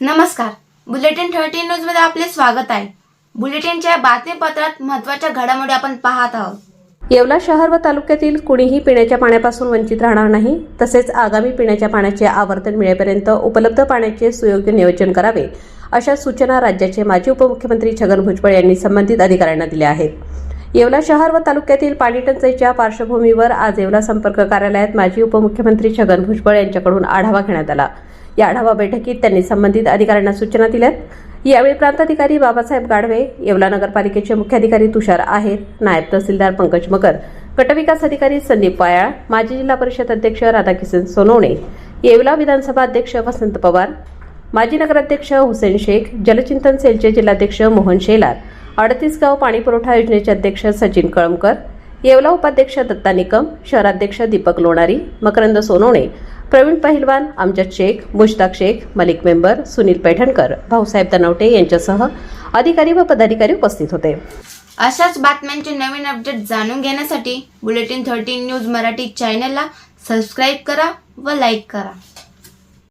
नमस्कार. Bulletin thirty न्यूजमध्ये आपले स्वागत आहे. बुलेटिनच्या बातमीपत्रात महत्त्वाच्या घडामोडी आपण पाहत आहोत. येवला शहर व तालुक्यातील कुणीही पिण्याच्या पाण्यापासून वंचित राहणार नाही तसेच आगामी पिण्याच्या पाण्याचे आवर्तन मिळेपर्यंत उपलब्ध पाण्याचे सुयोग्य नियोजन करावे अशा सूचना राज्याचे माजी उपमुख्यमंत्री छगन भुजबळ यांनी संबंधित अधिकाऱ्यांना दिल्या आहेत. येवला शहर व तालुक्यातील पाणी टंचाईच्या पार्श्वभूमीवर आज येवला संपर्क कार्यालयात माजी उपमुख्यमंत्री छगन भुजबळ यांच्याकडून आढावा घेण्यात आला. या आढावा बैठकीत त्यांनी संबंधित अधिकाऱ्यांना सूचना दिल्यात. यावेळी प्रांताधिकारी बाबासाहेब गाडवे येवला नगरपालिकेचे मुख्याधिकारी तुषार आहेर नायब तहसीलदार पंकज मकर गटविकास अधिकारी संदीप पायाळ माजी जिल्हा परिषद अध्यक्ष राधाकिशन सोनवणे येवला विधानसभा अध्यक्ष वसंत पवार माजी नगराध्यक्ष हुसेन शेख जलचिंतन सेलचे जिल्हाध्यक्ष मोहन शेलार अडतीस गाव पाणीपुरवठा योजनेचे अध्यक्ष सचिन कळमकर येवला उपाध्यक्ष दत्ता निकम शहराध्यक्ष दीपक लोणारी मकरंद सोनवणे प्रवीण पहिलवान अमजद शेख मुश्ताक शेख मलिक मेंबर सुनील पैठणकर भाऊसाहेब तनवटे यांच्यासह अधिकारी व पदाधिकारी उपस्थित होते. अशाच बातम्यांचे नवीन अपडेट जाणून घेण्यासाठी बुलेटिन थर्टीन न्यूज मराठी चॅनलला सबस्क्राईब करा व लाईक करा.